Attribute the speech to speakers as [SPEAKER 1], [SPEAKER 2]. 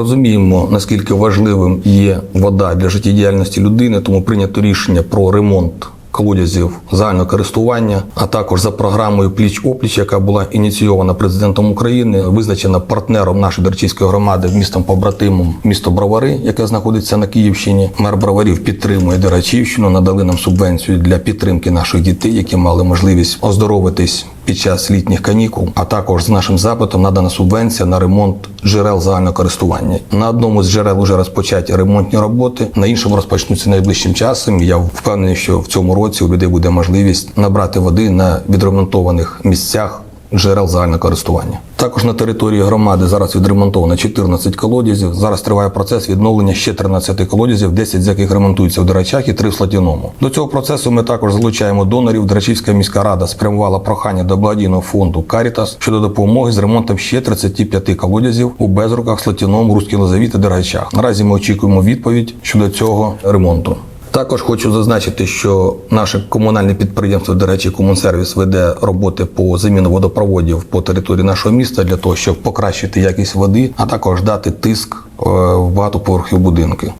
[SPEAKER 1] Розуміємо, наскільки важливим є вода для життєдіяльності людини, тому прийнято рішення про ремонт колодязів загального користування, а також за програмою пліч опліч, яка була ініційована президентом України, визначена партнером нашої Дерчівської громади містом побратимом місто Бровари, яке знаходиться на Київщині. Мер Броварів підтримує Дерачівщину, надали нам субвенцію для підтримки наших дітей, які мали можливість оздоровитись під час літніх канікул. А також з нашим запитом надана субвенція на ремонт джерел загального користування. На одному з джерел вже розпочаті ремонтні роботи, на іншому розпочнуться найближчим часом. Я впевнений, що в цьому році у людей буде можливість набрати води на відремонтованих місцях. Джерел загального користування. Також на території громади зараз відремонтовано 14 колодязів. Зараз триває процес відновлення ще 13 колодязів, 10 з яких ремонтуються в Дерачах і 3 в Слатіному. До цього процесу ми також залучаємо донорів. Дерачівська міська рада спрямувала прохання до благодійного фонду Карітас щодо допомоги з ремонтом ще 35 колодязів у Безруках, Слатіному, Руській Лозові та Дерачах. Наразі ми очікуємо відповідь щодо цього ремонту. Також хочу зазначити, що наше комунальне підприємство, до речі, Комунсервіс веде роботи по заміну водопроводів по території нашого міста для того, щоб покращити якість води, а також дати тиск е, в багатоповерхові будинки.